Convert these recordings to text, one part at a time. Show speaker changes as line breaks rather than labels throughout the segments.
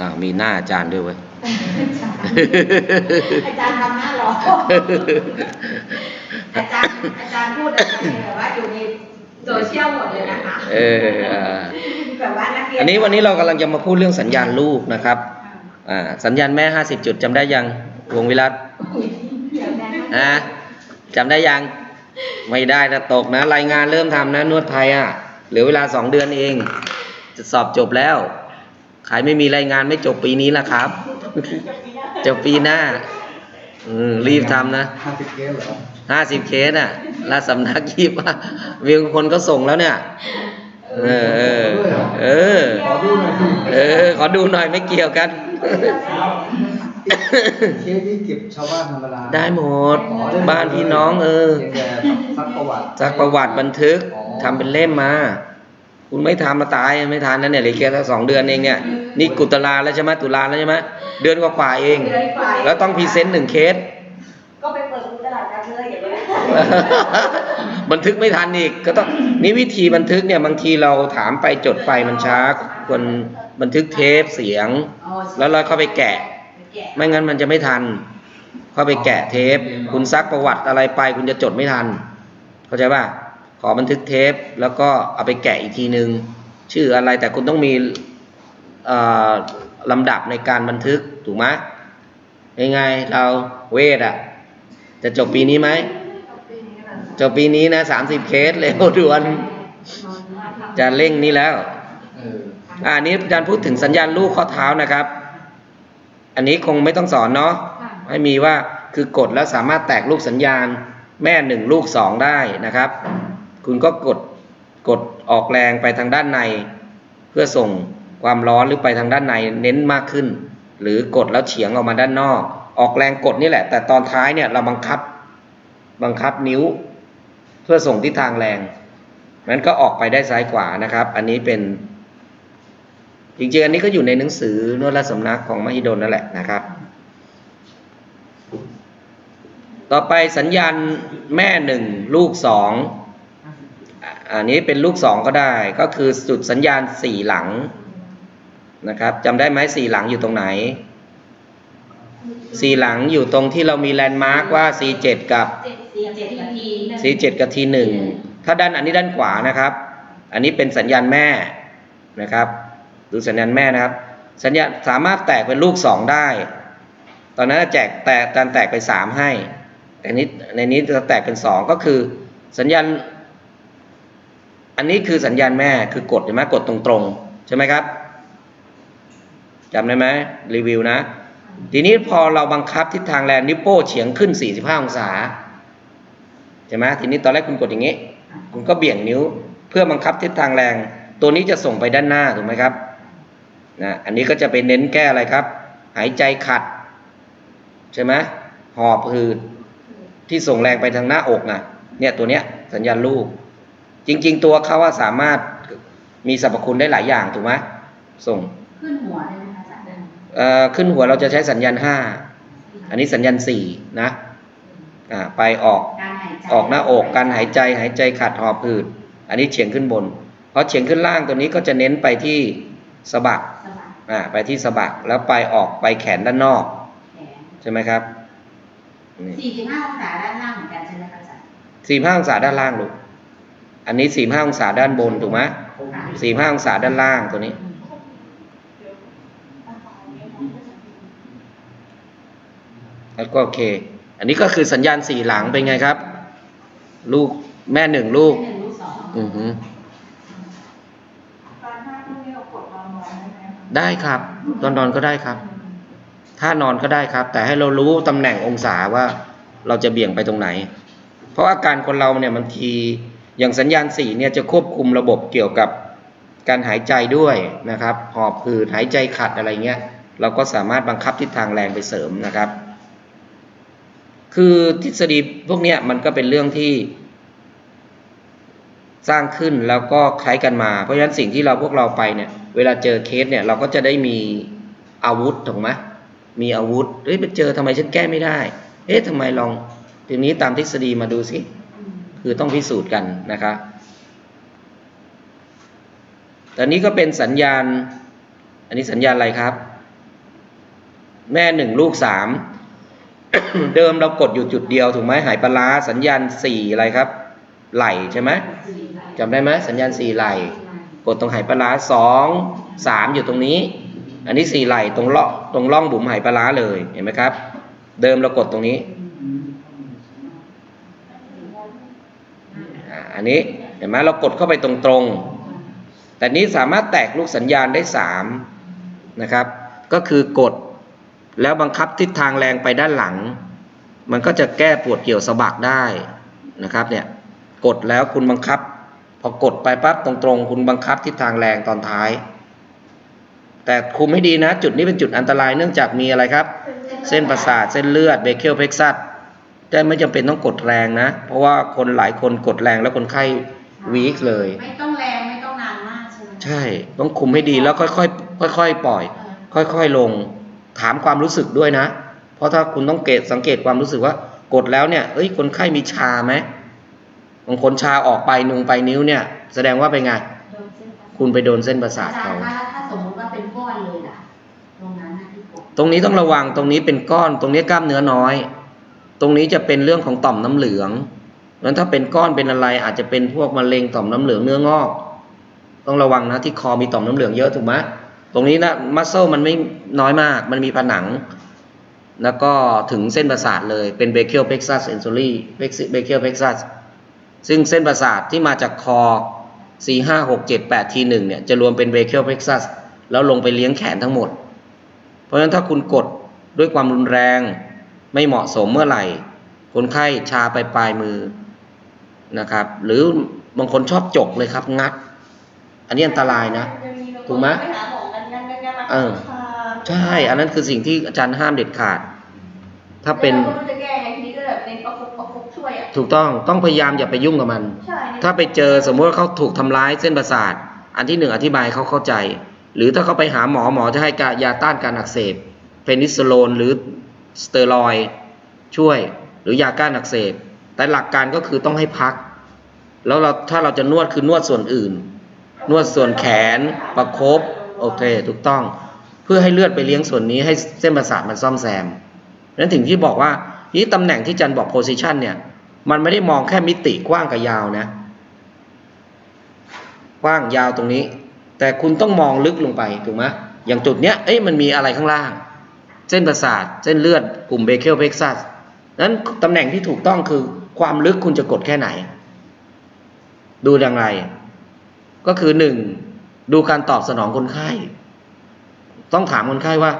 อ่าวมีหน้าอาจารย์ด้วยเว้ย
อาจารย์ทำหน้าหล่ออาจารย์อาจารย์พูดอะไรแบบว่าอยู่ในโซเชียลหมดเลยนะคะ
เอออ่า
แบบว่านักเรียน
อันนี้วันนี้เรากำลังจะมาพูดเรื่องสัญญาณลูกนะครับอ่าสัญญาณแม่50จุดจำได้ยังวงวิรัต
เดี๋ยวนะ
อะจำได้ยังไม่ได้นะตกนะ รายงานเริ่มทำนะนวดไทยอะเหลือเวลาสองเดือนเอง จะสอบจบแล้ว ใครไม่มีรายงานไม่จบปีนี้ละครับจบปีหน้า อืมรีบทำนะ
ห้าสิบเกมเหรอ
ห้าสิบเคสอะแล้วสำนักยิบว่ามีคนก็ส่งแล้วเนี่ย เออ เออเออ
ขอดูหน่อยสิ
เออ ขอดูหน่อยไม่เกี่ยวกัน
เคสที่เก็บชาวบ้านธรรมดา
ได้หมด
อ๋อได้หมด
บ้านพี่น้องเออ
พียงแต่ซักประวัติ
จากประวัติบันทึก
อ๋อ
ทำเป็นเล่มมา คุณไม่ทำมาตายไม่ทันนั่นเนี่ยเหลือแค่สองเดือนเองเนี่ยนี่กุตลาแล้วใช่ไหมตุลาแล้วใช่ไหมเดือนกว่าๆเอง
เดือนกว่า
แล้วต้องพรีเซนต์หนึ่งเคส
ก็ไปเปิดดูตลาดนัดเลยอย่างนี้
บันทึกไม่ทันอีกก็ต้องนี่วิธีบันทึกเนี่ยบางทีเราถามไปจดไปมันช้าควรบันทึกเทปเสียง แล้วเราเข้าไปแกะ ไม่งั้นมันจะไม่ทัน เข้าไปแกะเทป คุณซักประวัติอะไรไป คุณจะจดไม่ทัน เข้าใจป่ะ ขอบันทึกเทป แล้วก็เอาไปแกะอีกทีนึง ชื่ออะไรแต่คุณต้องมีลำดับในการบันทึกถูกไหมยังไงเราเวทอะจะจบปีนี้ไหมจบปีนี้นะสามสิบเคสเร็วด่วน จะเร่งนี้แล้ว
อ่า
อันนี้อาจารย์พูดถึงสัญญาณลูกข้อเท้านะครับ อันนี้คงไม่ต้องสอนเนาะให้มีว่าคือกดแล้วสามารถแตกลูกสัญญาณแม่หนึ่งลูกสองได้นะครับ คุณก็กดกดออกแรงไปทางด้านใน เพื่อส่งความร้อนหรือไปทางด้านในเน้นมากขึ้น หรือกดแล้วเฉียงออกมาด้านนอก ออกแรงกดนี่แหละ แต่ตอนท้ายเนี่ยเราบังคับบังคับนิ้ว เพื่อส่งทิศทางแรงนั้นก็ออกไปได้ซ้ายขวานะครับ อันนี้เป็นจริงๆอันนี้ก็อยู่ในหนังสือนวดและสำนักของมหิดลนั่นแหละนะครับ ต่อไปสัญญาณแม่หนึ่งลูกสอง อันนี้เป็นลูกสองก็ได้ ก็คือจุดสัญญาณสี่หลังนะครับจำได้ไหมสี่หลังอยู่ตรงไหน สี่หลังอยู่ตรงที่เรามีแลนด์มาร์กว่า C7 กับ
สี่เจ็ดนาที
C7 กับ T1 ถ้าด้านอันนี้ด้านขวานะครับ อันนี้เป็นสัญญาณแม่นะครับ ดูสัญญาณแม่นะครับ สัญญาณสามารถแตกเป็นลูกสองได้ ตอนนั้นแจกแตกการแตกไปสามให้แต่นี้ในนี้จะแตกเป็นสองก็คือ สัญญาณ อันนี้คือสัญญาณแม่คือกดใช่ไหมกดตรงๆ ใช่ไหมครับจำได้ไหมรีวิวนะ ทีนี้พอเราบังคับทิศทางแรงนิ้วโป้งเฉียงขึ้น 45 องศาใช่ไหมทีนี้ตอนแรกคุณกดอย่างนี้ คุณก็เบี่ยงนิ้วเพื่อบังคับทิศทางแรง ตัวนี้จะส่งไปด้านหน้าถูกไหมครับนะอันนี้ก็จะไปเน้นแก้อะไรครับ หายใจขัด ใช่ไหมหอบหืดที่ส่งแรงไปทางหน้าอกนะเนี่ยตัวเนี้ยสัญญาณลูก จริง ๆ ตัวเขาว่าสามารถมีสรรพคุณได้หลายอย่างถูกไหมส่ง
ขึ้นหัวได้ไหมคะอาจารย์
เอ่อขึ้นหัวเราจะใช้สัญญาณห้าอันนี้สัญญาณสี่นะอ่าไปออก
การหายใจ
ออกหน้าอกการหายใจหายใจขัดหอบหืด อันนี้เฉียงขึ้นบนเพราะเฉียงขึ้นล่างตัวนี้ก็จะเน้นไปที่สะบัก
สบาย
อ่าไปที่สะบักแล้วไปออกไปแขนด้านนอก
แขน
ใช่ไหมครับนี่
สี่สิบห้าองศาด้านล่างเหมือนกันใช่ไหมคะอาจารย์
สี่ห้าองศาด้านล่างลูก อันนี้สี่ห้าองศาด้านบนถูกไหมสี่ห้าองศาด้านล่างตัวนี้ แล้วก็โอเค อันนี้ก็คือสัญญาณสี่หลังเป็นไงครับ ลูกแม่หนึ่งลูก
หนึ่งลูกสอง
อือฮึ
การถ้าพวกนี้เรากดนอนนอนได้ไหมคะ
ได้ครับตอนนอนก็ได้ครับ ถ้านอนก็ได้ครับ แต่ให้เรารู้ตำแหน่งองศาว่าเราจะเบี่ยงไปตรงไหน เพราะอาการคนเราเนี่ยบางที อย่างสัญญาณสี่เนี่ยจะควบคุมระบบเกี่ยวกับการหายใจด้วยนะครับ หอบหืดหายใจขัดอะไรเงี้ย เราก็สามารถบังคับทิศทางแรงไปเสริมนะครับ คือทฤษฎีพวกเนี้ยมันก็เป็นเรื่องที่ สร้างขึ้นแล้วก็คล้ายกันมา เพราะฉะนั้นสิ่งที่เราพวกเราไปเนี่ยเวลาเจอเคสเนี่ยเราก็จะได้มีอาวุธถูกไหมมีอาวุธเฮ้ยไปเจอทำไมฉันแก้ไม่ได้ เอ๊ะทำไมลองทีนี้ตามทฤษฎีมาดูสิ คือต้องพิสูจน์กันนะครับแต่นี้ก็เป็นสัญญาณ อันนี้สัญญาณอะไรครับ แม่หนึ่งลูกสามเดิมเรากดอยู่จุดเดียวถูกไหมหายปลาร้าสัญญาณสี่อะไรครับ ไหลใช่ไหมจำได้ไหมสัญญาณสี่ไหลกดตรงไหปลาร้าสองสามอยู่ตรงนี้ อันนี้สี่ไหลตรงเล่องตรงร่องบุ๋มไหปลาร้าเลยเห็นไหมครับ เดิมเรากดตรงนี้ อันนี้เห็นไหมเรากดเข้าไปตรงๆ แต่นี้สามารถแตกลูกสัญญาณได้สามนะครับ ก็คือกดแล้วบังคับทิศทางแรงไปด้านหลัง มันก็จะแก้ปวดเกี่ยวสะบักได้นะครับเนี่ยกดแล้วคุณบังคับ พอกดไปปั๊บตรงๆ คุณบังคับทิศทางแรงตอนท้าย แต่คุมให้ดีนะ จุดนี้เป็นจุดอันตรายเนื่องจากมีอะไรครับ เส้นประสาทเส้นเลือดเบเคิลเพกซัส แต่ไม่จำเป็นต้องกดแรงนะ เพราะว่าคนหลายคนกดแรงแล้วคนไข้วีคเลย
ไม่ต้องแรงไม่ต้องนานมากใช่ไหม
ใช่ ต้องคุมให้ดีแล้วค่อยๆค่อยๆปล่อย ค่อยๆลง ถามความรู้สึกด้วยนะ เพราะถ้าคุณต้องเกตสังเกตความรู้สึกว่ากดแล้วเนี่ยเอ้ยคนไข้มีชาไหมบางคนชาออกไปนุงไปนิ้วเนี่ย แสดงว่าเป็นไง
โดนเส้นประสาท
คุณไปโดนเส้นประสาท
อาจาร
เขา
ย์ถ้าถ้าสมมติว่าเป็นก้อนเลยล่ะตรงนั้นนะที่กด
ตรงนี้ต้องระวังตรงนี้เป็นก้อน ตรงนี้กล้ามเนื้อน้อย ตรงนี้จะเป็นเรื่องของต่อมน้ำเหลืองนั้นถ้าเป็นก้อนเป็นอะไรอาจจะเป็นพวกมะเร็งต่อมน้ำเหลืองเนื้องอก ต้องระวังนะที่คอมีต่อมน้ำเหลืองเยอะถูกไหมตรงนี้นะมัสเซลมันไม่น้อยมาก มันมีผนัง แล้วก็ถึงเส้นประสาทเลยเป็นเบเคิลเพ็กซัสเอนโซลีเบเคิลเพ็กซัสซึ่งเส้นประสาทที่มาจากคอ 4 5 6 7 8 ทีหนึ่งเนี่ยจะรวมเป็นเบเคิลเพ็กซัสแล้วลงไปเลี้ยงแขนทั้งหมด เพราะฉะนั้นถ้าคุณกดด้วยความรุนแรง ไม่เหมาะสมเมื่อไหร่ คนไข้ชาไปปลายมือนะครับ หรือบางคนชอบจกเลยครับ งัด อันนี้อันตรายนะ ถูกไหม
ไปหาหมอกันงั้นงั้นงั้นมา
เออใช่ อันนั้นคือสิ่งที่อาจารย์ห้ามเด็ดขาด ถ้าเป็น
แล้วเราก็จะแก้ไงทีนี้ก็แบบเน้นประคบประคบช่วยอะ
ถูกต้องต้องพยายามอย่าไปยุ่งกับมัน
ใช่
ถ้าไปเจอสมมติว่าเขาถูกทำร้ายเส้นประสาท อันที่หนึ่งอธิบายให้เขาเข้าใจ หรือถ้าเขาไปหาหมอหมอจะให้กายาต้านการอักเสบ เพนิซิลโลนหรือ สเตียรอยช่วย หรือยาก้านอักเสบ แต่หลักการก็คือต้องให้พัก แล้วเราถ้าเราจะนวดคือนวดส่วนอื่น นวดส่วนแขนประคบโอเคถูกต้อง เพื่อให้เลือดไปเลี้ยงส่วนนี้ให้เส้นประสาทมันซ่อมแซมนั้นถึงที่บอกว่านี่ตำแหน่งที่จันบอก position เนี่ย มันไม่ได้มองแค่มิติกว้างกับยาวนะ กว้างยาวตรงนี้ แต่คุณต้องมองลึกลงไปถูกไหมอย่างจุดเนี้ยเอ้ยมันมีอะไรข้างล่าง เส้นประสาท เส้นเลือดกลุ่มเบเคิลเพกซัสนั้นตำแหน่งที่ถูกต้องคือความลึกคุณจะกดแค่ไหน ดูอย่างไร ก็คือหนึ่งดูการตอบสนองคนไข้ ต้องถามคนไข้ว่า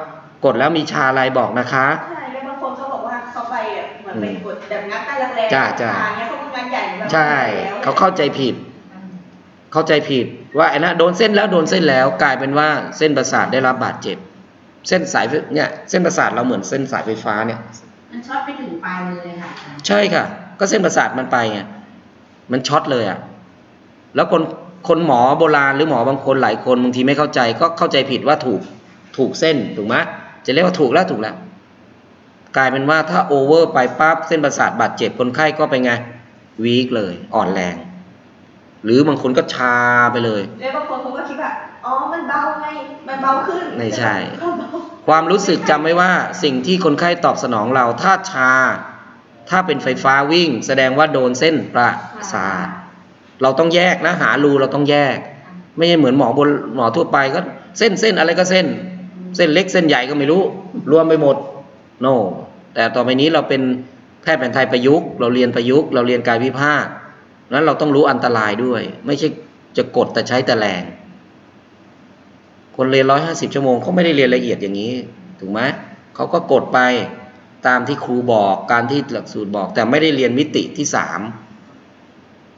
กดแล้วมีชาอะไรบอกนะคะ
ใช่แล้วบางคนเขาบอกว่าเขาไปอะเหมือนไปกดแบบงัดใต้รักแร้
จ้าจ้า
ทงเนี้ยเขาก็งานใหญ่แบบ
ใช่เขาเข้าใจผิด เข้าใจผิดว่าไอ้นะโดนเส้นแล้วโดนเส้นแล้วกลายเป็นว่าเส้นประสาทได้รับบาดเจ็บ เส้นสายไฟเนี่ยเส้นประสาทเราเหมือนเส้นสายไฟฟ้าเนี่ย
มันช็อตไปถึงปลายมือเลยค่ะอาจารย์
ใช่ค่ะ ก็เส้นประสาทมันไปไงมันช็อตเลยอะ่ะแล้วคนคนหมอโบราณหรือหมอบางคนหลายคนบางทีไม่เข้าใจ ก็เข้าใจผิดว่าถูกถูกเส้นถูกไหมจะเรียกว่าถูกแล้วถูกแล้วกลายเป็นว่าถ้าโอเวอร์ไปปั๊บเส้นประสาทบาดเจ็บคนไข้ก็ไปนไงวีคเลยอ่อนแรง หรือบางคนก็ชาไปเลย
แล้วบางคนเขาก็คิดว่าอ๋อมันเบาไงมันเบาขึ้น
ไม่ใช่
เบา
ความรู้สึกจำไว้ว่าสิ่งที่คนไข้ตอบสนองเราถ้าชา ถ้าเป็นไฟฟ้าวิ่ง แสดงว่าโดนเส้นประสาทเราต้องแยกนะหารูเราต้องแยก ไม่ใช่เหมือนหมอบนหมอทั่วไปก็เส้นเส้นอะไรก็เส้น เส้นเล็กเส้นใหญ่ก็ไม่รู้ รวมไปหมด โนแต่ต่อไปนี้เราเป็นแพทย์แผนไทยประยุกต์ เราเรียนประยุกต์ เราเรียนกายวิภาค นั้นเราต้องรู้อันตรายด้วย ไม่ใช่จะกดแต่ใช้แต่แรง คนเรียนร้อยห้าสิบชั่วโมงเขาไม่ได้เรียนละเอียดอย่างนี้ ถูกไหมเขาก็กดไปตามที่ครูบอกการที่หลักสูตรบอก แต่ไม่ได้เรียนมิติที่สาม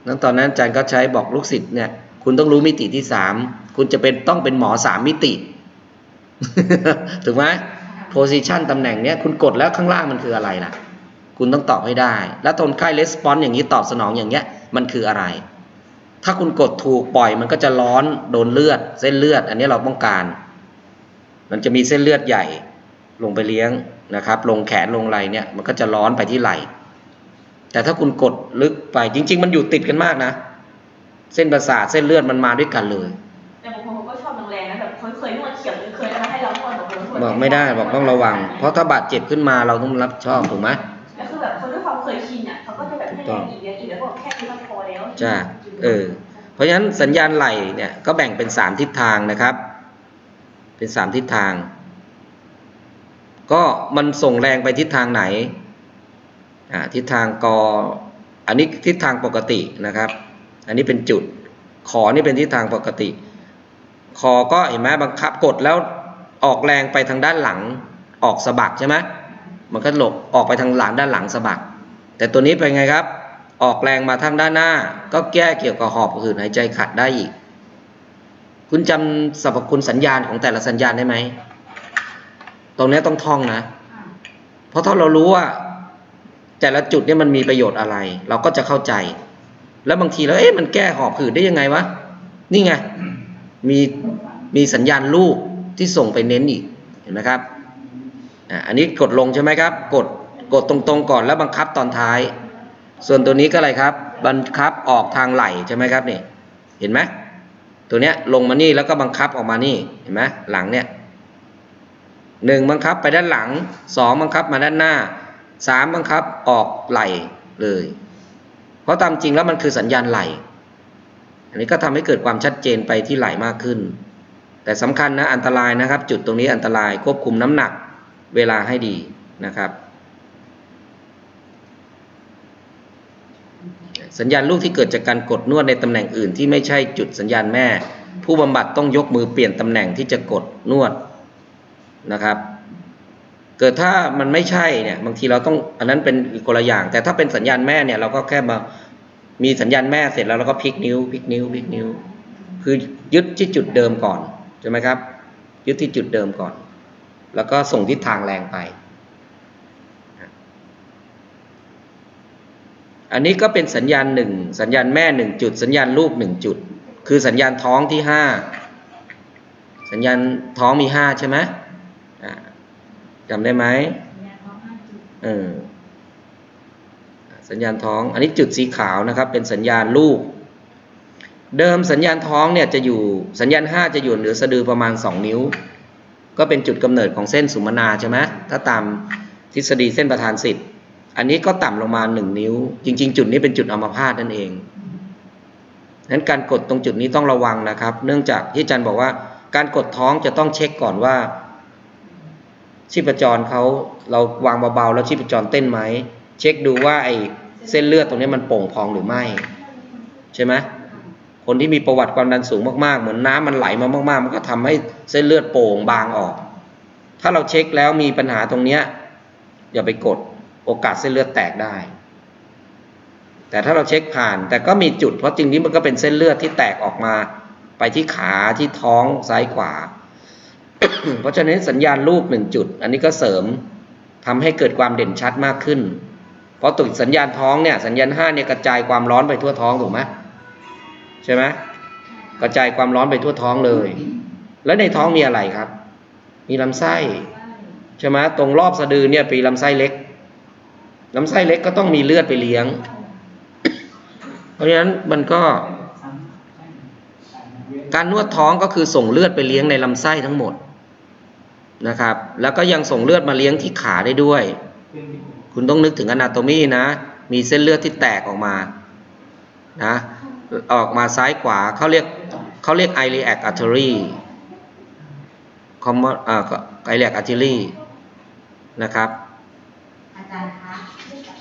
นั้นตอนนั้นอาจารย์ก็ใช้บอกลูกศิษย์เนี่ย คุณต้องรู้มิติที่สามคุณจะเป็นต้องเป็นหมอสามมิติ ถูกไหมโพซิชันตำแหน่งเนี้ยคุณกดแล้วข้างล่างมันคืออะไรล่ะ คุณต้องตอบให้ได้ แล้วตนไข้レスปอนอย่างนี้ตอบสนองอย่างเงี้ย มันคืออะไร ถ้าคุณกดถูกปล่อยมันก็จะร้อนโดนเลือด เส้นเลือด อันนี้เราต้องการ มันจะมีเส้นเลือดใหญ่ลงไปเลี้ยงนะครับ ลงแขนลงไหล่เนี่ยมันก็จะร้อนไปที่ไหล่แต่ถ้าคุณกดลึกไปจริง ๆ มันอยู่ติดกันมากนะ เส้นประสาทเส้นเลือดมันมาด้วยกันเลย
แต่บางคนเขาก็ชอบแบบ
แรงๆนะแบบเคยเคยนวดเขียวหรือเคยอะไรให้เรานวดบอกเรานวด
บอกไม่ได้บอกต้องระวัง เพราะถ้าบาดเจ็บขึ้นมาเราต้องรับผิดชอบถูกไหม
แล้วคือแบบคนด้วยความเคยชินอะเขาก็จะแบบให้แรงอีก พอแล้ว
จ้าเออเพราะฉะนั้นสัญญาณไหลเนี่ยก็แบ่งเป็นสามทิศทางนะครับ เป็นสามทิศทาง ก็มันส่งแรงไปทิศทางไหนอ่าทิศทางกออันนี้ทิศทางปกตินะครับ อันนี้เป็นจุดขอนี่เป็นทิศทางปกติ คอก็เห็นไหมบังคับกดแล้วออกแรงไปทางด้านหลังออกสะบักใช่ไหมมันก็หลบออกไปทางหลังด้านหลังสะบัก แต่ตัวนี้เป็นไงครับ ออกแรงมาทางด้านหน้า ก็แก้เกี่ยวกับหอบหืดหายใจขัดได้อีก คุณจำสรรพคุณสัญญาณของแต่ละสัญญาณได้ไหม ตรงนี้ต้องท่องนะ เพราะถ้าเรารู้ว่า แต่ละจุดเนี่ยมันมีประโยชน์อะไร เราก็จะเข้าใจ แล้วบางทีแล้วเอ๊ะมันแก้หอบหืดได้ยังไงวะ นี่ไง มีมีสัญญาณลูกที่ส่งไปเน้นอีก เห็นไหมครับ อันนี้กดลงใช่ไหมครับ กดกดตรงๆก่อนแล้วบังคับตอนท้าย ส่วนตัวนี้ก็อะไรครับ บังคับออกทางไหลใช่ไหมครับนี่เห็นไหมตัวเนี้ยลงมานี่แล้วก็บังคับออกมานี่เห็นไหมหลังเนี่ยหนึ่งบังคับไปด้านหลังสองบังคับมาด้านหน้าสามบังคับออกไหลเลย เพราะตามจริงแล้วมันคือสัญญาณไหล อันนี้ก็ทำให้เกิดความชัดเจนไปที่ไหลมากขึ้น แต่สำคัญนะอันตรายนะครับ จุดตรงนี้อันตรายควบคุมน้ำหนักเวลาให้ดีนะครับ สัญญาณลูกที่เกิดจากการกดนวดในตำแหน่งอื่นที่ไม่ใช่จุดสัญญาณแม่ ผู้บำบัดต้องยกมือเปลี่ยนตำแหน่งที่จะกดนวดนะครับ เกิดถ้ามันไม่ใช่เนี่ยบางทีเราต้องอันนั้นเป็นอีกคนละอย่าง แต่ถ้าเป็นสัญญาณแม่เนี่ยเราก็แค่มามีสัญญาณแม่เสร็จแล้วเราก็พลิกนิ้วพลิกนิ้วพลิกนิ้ว คือยึดที่จุดเดิมก่อนใช่ไหมครับ ยึดที่จุดเดิมก่อน แล้วก็ส่งทิศทางแรงไป อันนี้ก็เป็นสัญญาณหนึ่งสัญญาณแม่หนึ่งจุด สัญญาณลูกหนึ่งจุด คือสัญญาณท้องที่ห้าสัญญาณท้องมีห้าใช่ไหมอ่าจำได้ไหมเออสัญญาณท้อง อันนี้จุดสีขาวนะครับ เป็นสัญญาณลูก เดิมสัญญาณท้องเนี่ยจะอยู่สัญญาณห้าจะอยู่เหนือสะดือประมาณสองนิ้ว ก็เป็นจุดกำเนิดของเส้นสุมนาใช่ไหมถ้าตามทฤษฎีเส้นประธานสิทธิ์ อันนี้ก็ต่ำลงมาหนึ่งนิ้ว จริง ๆ จุดนี้เป็นจุดอัมพาตนั่นเองนั้นการกดตรงจุดนี้ต้องระวังนะครับ เนื่องจากที่อาจารย์บอกว่า การกดท้องจะต้องเช็คก่อนว่า ชีพจรเขาเราวางเบาๆแล้วชีพจรเต้นไหม เช็คดูว่าไอ้เส้นเลือดตรงนี้มันโป่งพองหรือไม่ ใช่ไหมคนที่มีประวัติความดันสูงมากๆ เหมือนน้ำมันไหลมามาก ๆ มันก็ทำให้เส้นเลือดโป่งบางออก ถ้าเราเช็คแล้วมีปัญหาตรงเนี้ยอย่าไปกด โอกาสเส้นเลือดแตกได้ แต่ถ้าเราเช็คผ่าน แต่ก็มีจุดเพราะจริงนี้มันก็เป็นเส้นเลือดที่แตกออกมา ไปที่ขาที่ท้องซ้ายขวา เพราะฉะนั้นสัญญาณลูกหนึ่งจุด อันนี้ก็เสริมทำให้เกิดความเด่นชัดมากขึ้น เพราะตุดสัญญาณท้องเนี่ยสัญญาณห้าเนี่ยกระจายความร้อนไปทั่วท้องถูกไหมใช่ไหมกระจายความร้อนไปทั่วท้องเลย แล้วในท้องมีอะไรครับ มีลำไส้ใช่ไหมตรงรอบสะดือเนี่ยปีลำไส้เล็ก ลำไส้เล็กก็ต้องมีเลือดไปเลี้ยง เพราะฉะนั้นมันก็ การนวดท้องก็คือส่งเลือดไปเลี้ยงในลำไส้ทั้งหมดนะครับ แล้วก็ยังส่งเลือดมาเลี้ยงที่ขาได้ด้วย คุณต้องนึกถึงอนาโตมีนะ มีเส้นเลือดที่แตกออกมานะออกมาซ้ายขวาเขาเรียกเขาเรียก iliac artery common อ่า iliac artery นะครับ
อาจารย์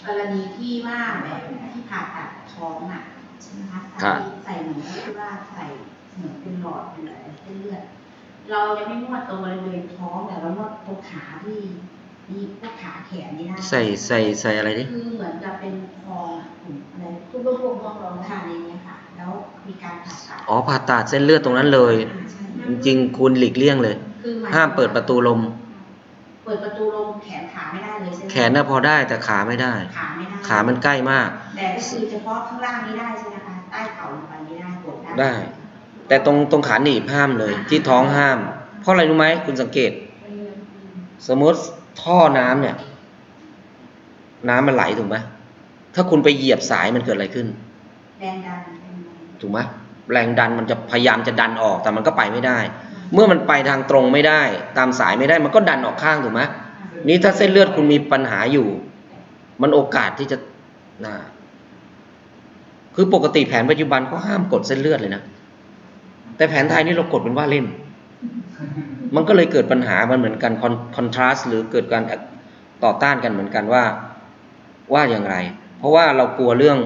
กรณีที่ว่าแบบที่ผ่าตัดท้องอะใช่ไหมคะ
ครับ
ใส่เหมือนที่ว่าใส่เหมือนเป็นหลอดเป็นอะไรเส้นเลือดเราจะไม่นวดตรงบริเวณท้องแต่เรานวดตรงขาที่มีพวกขาแขนนี่ได้
ใส่ใส่ใส่อะไรดิ
คือเหมือนกับเป็นคองอะผมอะไรทุกๆพวกพวกเราทานอย่างเงี้ยค่ะ แล้วมีการผ่าตัด
อ๋อผ่าตัดเส้นเลือดตรงนั้นเลย
อ่าใช่
จริงๆคุณหลีกเลี่ยงเลย
คือหย
ห้ามเปิดประตูลม
เปิดประตูลงแขนขาไม่ได้เลยใช่ไหม
แขนน่ะพอได้แต่ขาไม่ได้
ขาไม่ได้
ขามันใกล้มาก
แต่ก็คือเฉพาะข้างล่างนี้ได้ใช่ไหมคะใต้เข่าลงไปไม่ได้กดได้
ได้ แต่ตรงตรงขาหนีบห้ามเลย ที่ท้องห้าม เพราะอะไรรู้ไหมคุณสังเกต สมมติท่อน้ำเนี่ย น้ำมันไหลถูกไหมถ้าคุณไปเหยียบสายมันเกิดอะไรขึ้น
แรงดัน
ถูกไหมแรงดันมันจะพยายามจะดันออกแต่มันก็ไปไม่ได้
อืม
เมื่อมันไปทางตรงไม่ได้ ตามสายไม่ได้มันก็ดันออกข้างถูกไหมนี่ถ้าเส้นเลือดคุณมีปัญหาอยู่ มันโอกาสที่จะนะคือปกติแผนปัจจุบันเขาห้ามกดเส้นเลือดเลยนะแต่แผนไทยนี่เรากดเป็นว่าเล่น มันก็เลยเกิดปัญหามันเหมือนกันคอนทราสหรือเกิดการต่อต้านกันเหมือนกันว่าว่าอย่างไร เพราะว่าเรากลัวเรื่อง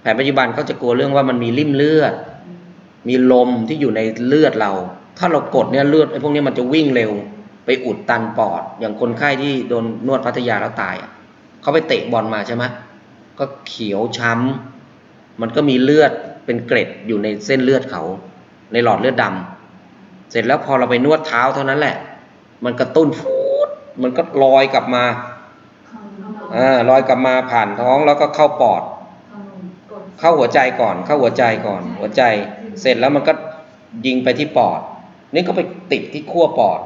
แผนปัจจุบันเขาจะกลัวเรื่องว่ามันมีริ่มเลือด มีลมที่อยู่ในเลือดเรา ถ้าเรากดเนี่ยเลือดไอ้พวกนี้มันจะวิ่งเร็ว ไปอุดตันปอด อย่างคนไข้ที่โดนนวดพัทยาแล้วตายอะเขาไปเตะบอลมาใช่ไหมก็เขียวช้ำ มันก็มีเลือดเป็นเกร็ดอยู่ในเส้นเลือดเขาในหลอดเลือดดำเสร็จแล้วพอเราไปนวดเท้าเท่านั้นแหละ มันกระตุ้นฟูดมันก็ลอยกลับมาอ่าลอยกลับมาผ่านท้องแล้วก็เข้าปอด เข้าหัวใจก่อน เข้าหัวใจก่อน หัวใจ เสร็จแล้วมันก็ยิงไปที่ปอด นี่ก็ไปติดที่ขั้วปอด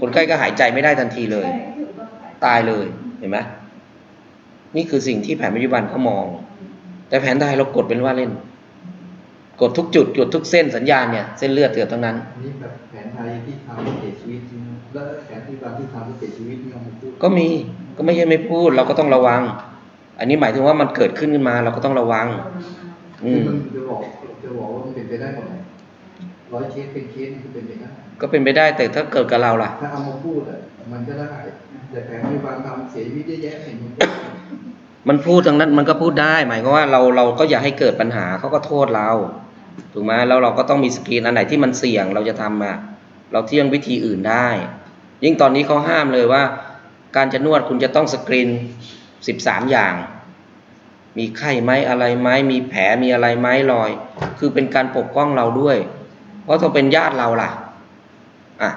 คนไข้ก็หายใจไม่ได้ทันทีเลย ตายเลยเห็นไหมนี่คือสิ่งที่แผนปัจจุบันเขามอง แต่แผนไทยเรากดเป็นว่าเล่น กดทุกจุดกดทุกเส้นสัญญาณเนี่ยเส้นเลือดเกือบทั้งนั้น
อันนี้แบบแผนไทยที่ทำให้เสียชีวิตจริงแล้วแผนที่เราที่ทำให้เสียชีวิตนี่เราไม่พูด
ก็มีก็ไม่ใช่ไม่พูดเราก็ต้องระวัง อันนี้หมายถึงว่ามันเกิดขึ้นขึ้นมา เราก็ต้องระวัง อืม
มันจะบอกจะบอกว่ามันเป็นไปได้หมดเลย ร้อยเคสเป็นเคสนี่คือเป็นไปได้
ก็เป็นไปได้แต่ถ้าเกิดกับเราล่ะ
ถ้าเอามาพูดอะมันก็ได้แต่แผนปัจจุบันทำเสียชีวิตเยอะแยะเห็นมัน
มันพูดทางนั้นมันก็พูดได้ หมายความว่าเราเราก็อย่าให้เกิดปัญหาเขาก็โทษเรา ถูกไหมแล้วเราก็ต้องมีสกรีนอันไหนที่มันเสี่ยงเราจะทำอะเราเที่ยงวิธีอื่นได้ ยิ่งตอนนี้เขาห้ามเลยว่า การจะนวดคุณจะต้องสกรีนสิบสามอย่าง มีไข้ไหมอะไรไหมมีแผลมีอะไรไหมรอย คือเป็นการปกป้องเราด้วยเพ ราะถ้าเป็นญาติเราล่ะ อะ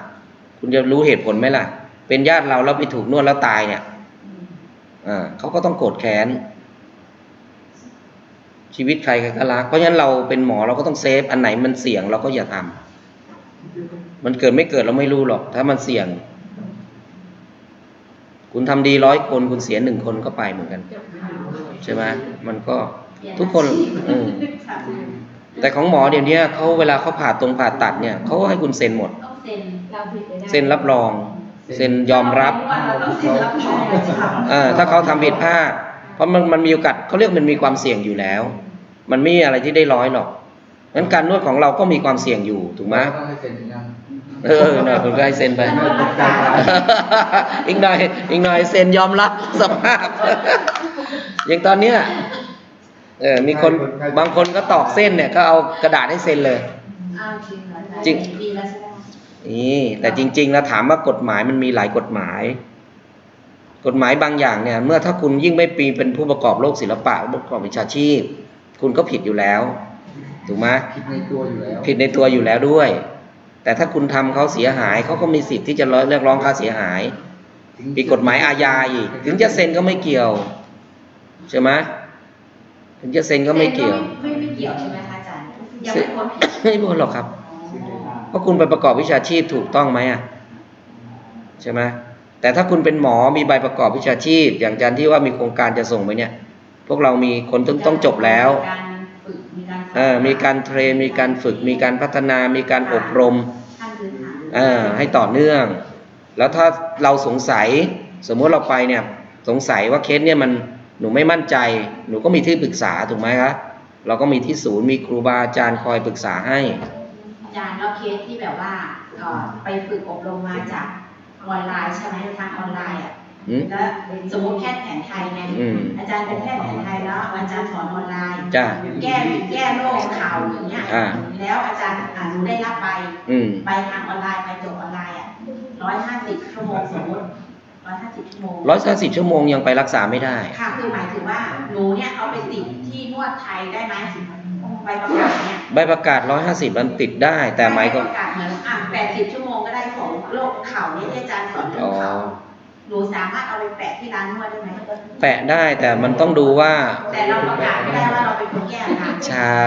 คุณจะรู้เหตุผลไหมล่ะ เป็นญาติเราแล้วไปถูกนวดแล้วตายเนี่ย อ่าเขาก็ต้องโกรธแค้น ชีวิตใครใครก็รัก เพราะฉะนั้นเราเป็นหมอเราก็ต้องเซฟ อันไหนมันเสี่ยงเราก็อย่าทำมันเกิดไม่เกิดเราไม่รู้หรอก ถ้ามันเสี่ยง คุณทำดีร้อยคน คุณเสียหนึ่งคนก็ไปเหมือนกัน ใช่ไหมมันก็ทุกคนเออ แต่ของหมอเดี๋ยวนี้เขาเวลาเขาผ่าตรงผ่าตัดเนี่ยเขาก็ให้คุณเซ็นหมด
ต้องเซ็นเราผิดไปได้
เซ็นรับรอง เซ็นยอมรับ
เราต้องเซ็นรับรอง
เออถ้าเขาทำผิดพลาดเพราะมันมันมีโอกาสเขาเรียกมันมีความเสี่ยงอยู่แล้ว มันไม่มีอะไรที่ได้ร้อยหรอกงั้นการนวดของเราก็มีความเสี่ยงอยู่ถูกไหม
ต้องให้เซ็นอย่างนั้น
เออหน่อยคุณก็ให้เซ็นไป อีกหน่อยอีกหน่อยเซ็นยอมรับสภาพ อย่างตอนเนี้ย เออมีคนบางคนก็ตอกเส้นเนี่ยก็เอากระดาษให้เซ็นเลย
อ้าวจริงเหรอ
จริง
ดีแล้วใช่ไหม
นี่แต่จริง ๆ แล้วถามว่ากฎหมายมันมีหลายกฎหมาย กฎหมายบางอย่างเนี่ย เมื่อถ้าคุณยิ่งไม่ปีเป็นผู้ประกอบโลกศิลปะผู้ประกอบวิชาชีพ คุณก็ผิดอยู่แล้ว ถูกไหม
ผิดในตัวอยู่แล้ว
ผิดในตัวอยู่แล้วด้วย แต่ถ้าคุณทำเขาเสียหายเขาก็มีสิทธิ์ที่จะเรียกร้องค่าเสียหายผิดกฎหมายอาญาอีก ถึงจะเซ็นก็ไม่เกี่ยวใช่ไหม ถึงจะเซ็นก็ไม่เกี่ยว
ไม่ไม่เกี่ยวใช่ไหมคะอาจารย์ยังไม่พ้นผิด
ไม่พ้นหรอกครับเพราะคุณไปประกอบวิชาชีพถูกต้องไหมอะใช่ไหมแต่ถ้าคุณเป็นหมอมีใบประกอบวิชาชีพ อย่างอาจารย์ที่ว่ามีโครงการจะส่งไปเนี่ย พวกเรามีคนต้องต้องจบแล้ว
มีการฝึกมีการ
เออมีการเทรนมีการฝึก มีการพัฒนา มีการอบรม
ขั้นพื้นฐาน
เออให้ต่อเนื่อง แล้วถ้าเราสงสัย สมมุติเราไปเนี่ย สงสัยว่าเคสเนี่ยมัน หนูไม่มั่นใจ หนูก็มีที่ปรึกษาถูกไหมครับเราก็มีที่ศูนย์มีครูบาอาจารย์คอยปรึกษาให้
อาจารย์แล้วเคสที่แบบว่าเอ่อไปฝึกอบรมมาจากออนไลน์ใช่ไหมทางออนไลน์อะ
อืม
แล้วสมมติแพทย์แผนไทยไง
อืม
อาจารย์เป็นแพทย์แผนไทยแล้วอาจารย์สอนออนไลน์
จ้ะ
แก้แก้โรคเข่าอย่างเงี้ย
อ่า
แล้วอาจารย์อ่าหนูได้รับใบ
อืม
ใบทางออนไลน์ใบจบออนไลน์อะร้อยห้าสิบชั่วโมงสมมติ ร้อยห้าสิบชั่วโมง
ร้อยสิบชั่วโมงยังไปรักษาไม่ได้
ค่ะคือหมายถึงว่าหนูเนี่ยเอาไปติดที่นวดไทยได้ไหมใบประกาศเนี่ย
ใบประกาศร้อยห้าสิบมันติดได้ แต่หมายก็
ใบประกาศเหมือนอะแปดสิบชั่วโมงก็ได้ของโรคเข่าเนี่ยที่อาจารย์สอนเรื่อ
อ๋
ง
อ
เข่าหนูสามารถเอาไปแปะที่ร้านนวดได้ไหม
แปะได้แต่มันต้องดูว่า
แต่เราประกาศไม่ได้ว่าเราเป็นคนแก้อาการ
ใช่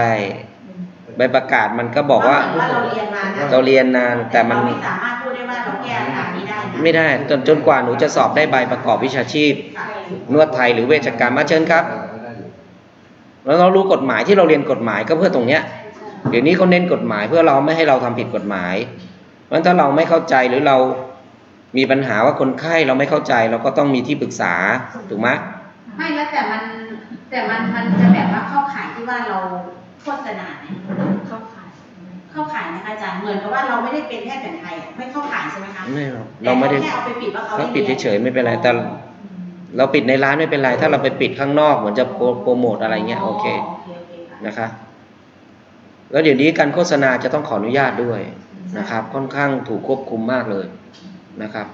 ใบประกาศมันก็บอกว่า
ว่าเราเรียนมานะ
เราเรียนนานแต่มัน
เราไม่สามารถพูดได้ว่าเราแก้อาการนี้ ไม่
ได้จนจนกว่าหนูจะสอบได้ใบประกอบวิชาชีพ นวดไทยหรือเวชกรรมมาเชิญครับ แล้วเรารู้กฎหมายที่เราเรียนกฎหมายก็เพื่อตรงเนี้ยเดี๋ยวนี้เขาเน้นกฎหมายเพื่อเราไม่ให้เราทำผิดกฎหมายเพราะถ้าเราไม่เข้าใจหรือเรามีปัญหาว่าคนไข้เราไม่เข้าใจเราก็ต้องมีที่ปรึกษาถูกไหม
ไม่แล้วแต่มันแต่มันมันจะแบบว่าเข้าข่ายที่ว่าเราโฆษณา
เข้าขาย
เข้าข่ายนะคะอาจารย์เหมือนกับว่าเราไม่ได้เป็นแพทย์แผนไทยอะไม่เข้าข่ายใช่ไหมคะ
ไม่หรอกเราไม่ได้
แต่แค่เอาไปปิดว่าเขา
เขา
ได้
ปิด
รีน
เฉยๆไม่เป็นไรแต่ เราปิดในร้านไม่เป็นไร ถ้าเราไปปิดข้างนอกเหมือนจะโปรโปรโมทอะไรเงี้ยโอเค
โอเคโอเคค่ะ
นะคะ แล้วเดี๋ยวนี้การโฆษณาจะต้องขออนุญาตด้วยนะครับ ค่อนข้างถูกควบคุมมากเลยนะครับ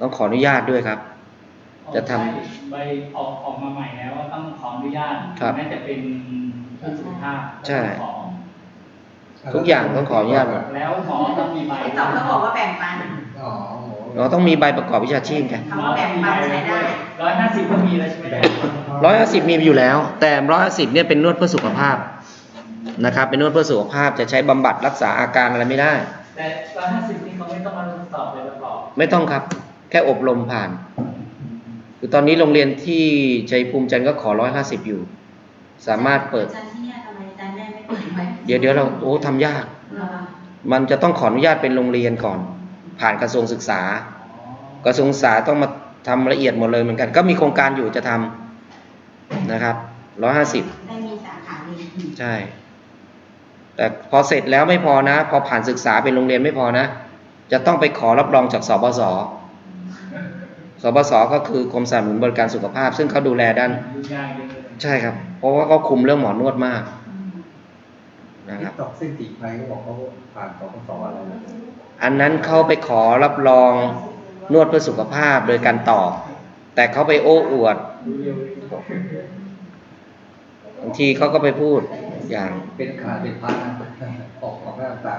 ต้องขออนุญาตด้วยครับ จะทำ
ใบออกออกมาใหม่แล้วว่าต้องขออนุญาต
ครับ
แม้จะเป็นผู้สุขภาพ
ใช่
ต้องขอ
ทุกอย่างต้องขออนุญาตหมด
แล้วหมอต้องมีใบ
ไอ้ตอบเขาบอกว่าแบ่งปัน
อ๋อโห
เราต้องมีใบประกอบวิชาชีพไง
คำว่าแบ่งปันใช้ได้
ร้อยห้าสิบก็มีแล้วใช่ไหม
แบ่
เนี่ย
ง
ร้อยห้าสิบมีอยู่แล้ว แต่ร้อยห้าสิบเนี่ยเป็นนวดเพื่อสุขภาพนะครับ เป็นนวดเพื่อสุขภาพจะใช้บำบัดรักษาอาการอะไรไม่ได้
แต่ร้อยห้าสิบนี่เขาไม่ต้องมาทดสอบเลยประกอบ
ไม่ต้องครับ แค่อบรมผ่าน คือตอนนี้โรงเรียนที่ชัยภูมิจันทร์ก็ขอร้อยห้าสิบอยู่ สามารถเปิด
อาจารย์ที่ ดไว้
เดี๋ยวเดี๋ยวเราโอ้ทำยาก
เหรอคะ
มันจะต้องขออนุญาตเป็นโรงเรียนก่อน ผ่านกระทรวงศึกษา
อ๋อก
ระทรวงศึกษาต้องมาทำละเอียดหมดเลยเหมือนกัน ก็มีโครงการอยู่จะทำนะครับร้อยห้าสิบ
ได้มีสาขาเรียน
ใช่ แต่พอเสร็จแล้วไม่พอนะ พอผ่านศึกษาเป็นโรงเรียนไม่พอนะ จะต้องไปขอรับรองจากสบสสบสก็คือกรมสนับสนุนบริการสุขภาพ ซึ่งเขาดูแลด้าน
ยุ่งยากเยอะเลย
ใช่ครับ เพราะว่าเขาคุมเรื่องหมอนวดมาก
อืม
นะครับ
ตอกเส้นตีไฟเขาบอกเขาผ่านสองสออะไรนะ
อันนั้นเขาไปขอรับรองนวดเพื่อสุขภาพโดยการต่อแต่เขาไปโอ้อวด
รู้เร็วเลย
บางทีเขาก็ไปพูดอย่าง
เป็นขาดเป็นพันนะออกออกหน้าต่าง